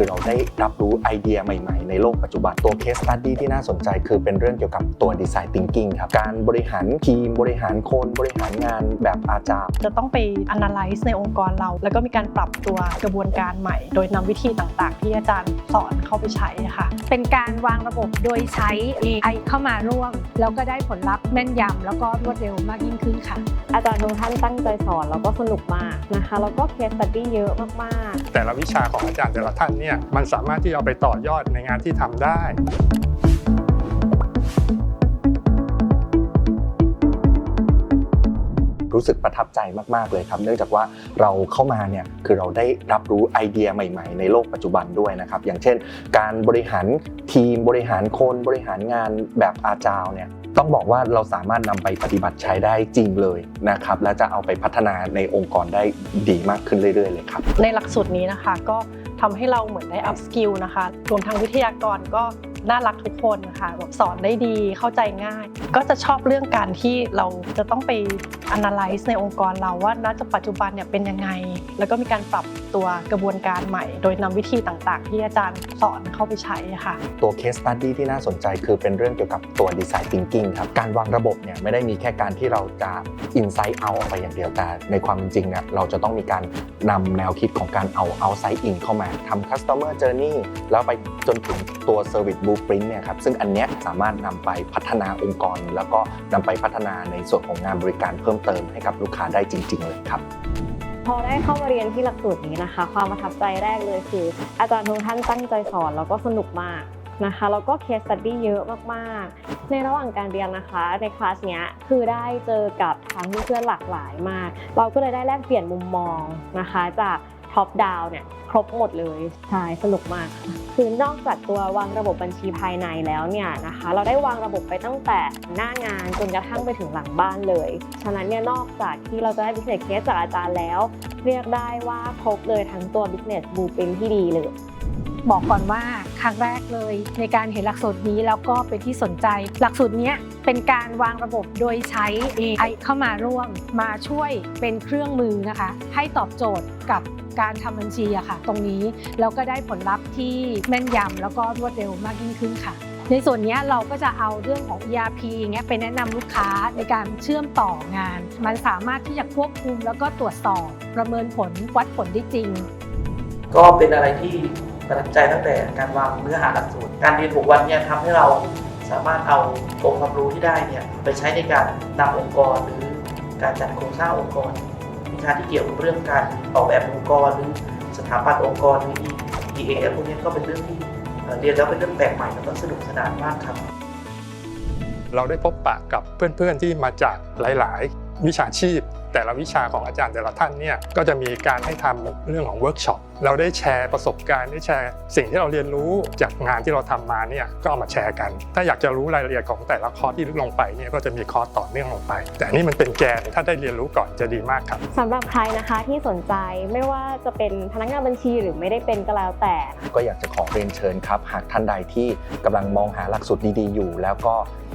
คือเราได้รับรู้ไอเดียใหม่ๆ ในโลกปัจจุบันตัวเคสตัดดี้ที่น่าสนใจคือเป็นเรื่องเกี่ยวกับตัวดีไซน์ทิงกิ้งครับการบริหารทีมบริหารคนบริหารงานแบบอาจารย์จะต้องไป analyze ในองค์กรเรา แล้วก็มีการปรับตัวกระบวนการใหม่ โดยนำวิธีต่างๆ ที่อาจารย์สอน เข้าไปใช้ค่ะ เป็นการวางระบบโดยใช้ AI เข้ามาร่วม แล้วก็ได้ผลลัพธ์แม่นยำแล้วก็รวดเร็วมากยิ่งขึ้นค่ะ อาจารย์ทุกท่านตั้งใจสอนแล้วก็สนุกมากนะคะแล้วก็เคสตัดดี้เยอะมากๆ แต่ละวิชาของอาจารย์แต่ละท่านเนี่ยมันสามารถที่เอาไปต่อยอดในงานที่ทำได้ รู้สึกประทับใจมากๆเลยครับ เนื่องจากว่าเราเข้ามาเนี่ยคือเราได้รับรู้ไอเดียใหม่ ๆ ในโลกปัจจุบันด้วยนะครับ อย่างเช่น การบริหารทีมบริหารคนบริหารงานแบบอาจาวเนี่ยต้องบอกว่าเราสามารถนำไปปฏิบัติใช้ได้จริงเลยนะครับ และจะเอาไปพัฒนาในองค์กรได้ดีมากขึ้นเรื่อยๆเลยครับ ในหลักสูตรนี้นะคะก็ทำให้เราเหมือนได้ up skill นะคะรวมทั้งวิทยากรก็ น่ารักทุกคนนะคะแบบสอนได้ดีเข้าใจง่าย ก็จะชอบเรื่องการที่เราจะต้องไป analyze ในองค์กรเราว่าณปัจจุบันเนี่ยเป็นยังไง แล้วก็มีการปรับตัวกระบวนการใหม่ โดยนำวิธีต่างๆ ที่อาจารย์สอนเข้าไปใช้ค่ะ ตัว case study ที่น่าสนใจคือเป็นเรื่องเกี่ยวกับตัว design thinking ครับ การวางระบบเนี่ยไม่ได้มีแค่การที่เราจะ insight out ออกไปอย่างเดียวแต่ในความจริงเนี่ยเราจะต้องมีการนำแนวคิดของการเอา outside in เข้ามาทำ customer journey แล้วไปจนถึงตัว service blueprint เนี่ยครับซึ่งอันเนี้ยสามารถนำไปพัฒนาองค์กร แล้วก็นำไปพัฒนาในส่วนของงานบริการเพิ่มเติมให้กับลูกค้าได้จริง ๆ เลยครับพอได้เข้ามาเรียนที่หลักสูตรนี้นะคะ ความประทับใจแรกเลยคือ อาจารย์ทุกท่านตั้งใจสอนแล้วก็สนุกมากนะคะแล้วก็เคสตัดดี้เยอะมากๆ ในระหว่างการเรียนนะคะ ในคลาสเนี้ยคือได้เจอกับทั้งเพื่อนๆหลากหลายมาก เราก็เลยได้แลกเปลี่ยนมุมมองนะคะจาก ท็อปดาวเนี่ยครบหมดเลย ใช่สนุกมากค่ะคือนอกจากตัววางระบบบัญชีภายในแล้วเนี่ยนะคะ เราได้วางระบบไปตั้งแต่หน้างานจนกระทั่งไปถึงหลังบ้านเลย ฉะนั้นเนี่ยนอกจากที่เราจะได้ business case จากอาจารย์แล้ว เรียกได้ว่าครบเลยทั้งตัว business blueprint ที่ดีเลยบอกก่อนว่าครั้งแรกเลยในการเห็นหลักสูตรนี้แล้วก็เป็นที่สนใจ หลักสูตรเนี้ยเป็นการวางระบบโดยใช้ AI เข้ามาร่วมมาช่วยเป็นเครื่องมือนะคะ ให้ตอบโจทย์กับ การทำบัญชีอะค่ะ ตรงนี้แล้วก็ได้ผลลัพธ์ที่แม่นยำแล้วก็รวดเร็วมากยิ่งขึ้นค่ะในส่วนนี้เราก็จะเอาเรื่องของ ERP อย่างเงี้ยไปแนะนำลูกค้าในการเชื่อมต่องาน มันสามารถที่จะควบคุมแล้วก็ตรวจสอบประเมินผลวัดผลได้จริง ก็เป็นอะไรที่ประทับใจตั้งแต่การวางเนื้อหาหลักสูตร การเรียน6วันเนี่ยทำให้เราสามารถเอาองค์ความรู้ที่ได้เนี่ยไปใช้ในการนำองค์กรหรือการจัดโครงสร้างองค์กร วิชาที่เกี่ยวกับเรื่องการออกแบบองค์กรหรือสถาปัตย์องค์กรหรือ EA พวกนี้ก็เป็นเรื่องที่เรียนแล้วเป็นเรื่องแปลกใหม่แล้วก็สนุกสนานมากครับ เราได้พบปะกับเพื่อนๆที่มาจากหลาย ๆ วิชาชีพ แต่ละวิชาของอาจารย์แต่ละท่านเนี่ยก็จะมีการให้ทำเรื่องของเวิร์กช็อป เราได้แชร์ประสบการณ์ได้แชร์สิ่งที่เราเรียนรู้จากงานที่เราทำมาเนี่ยก็เอามาแชร์กัน ถ้าอยากจะรู้รายละเอียดของแต่ละคอร์สที่ลึกลงไปเนี่ยก็จะมีคอร์สต่อเนื่องลงไป แต่อันนี่มันเป็นแกนถ้าได้เรียนรู้ก่อนจะดีมากครับสำหรับใครนะคะที่สนใจไม่ว่าจะเป็นพนักงานบัญชีหรือไม่ได้เป็นก็แล้วแต่ ก็อยากจะขอเรียนเชิญครับ หากท่านใดที่กำลังมองหาหลักสูตรดีๆอยู่ แล้วก็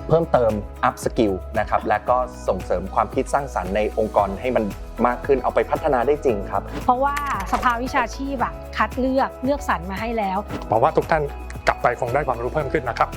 เพิ่มเติม up skill นะครับและก็ส่งเสริมความคิดสร้างสรรค์ในองค์กรให้มันมากขึ้นเอาไปพัฒนาได้จริงครับ เพราะว่าสภาวิชาชีพแบบคัดเลือกเลือกสรรมาให้แล้วหวังว่าทุกท่านกลับไปคงได้ความรู้เพิ่มขึ้นนะครับ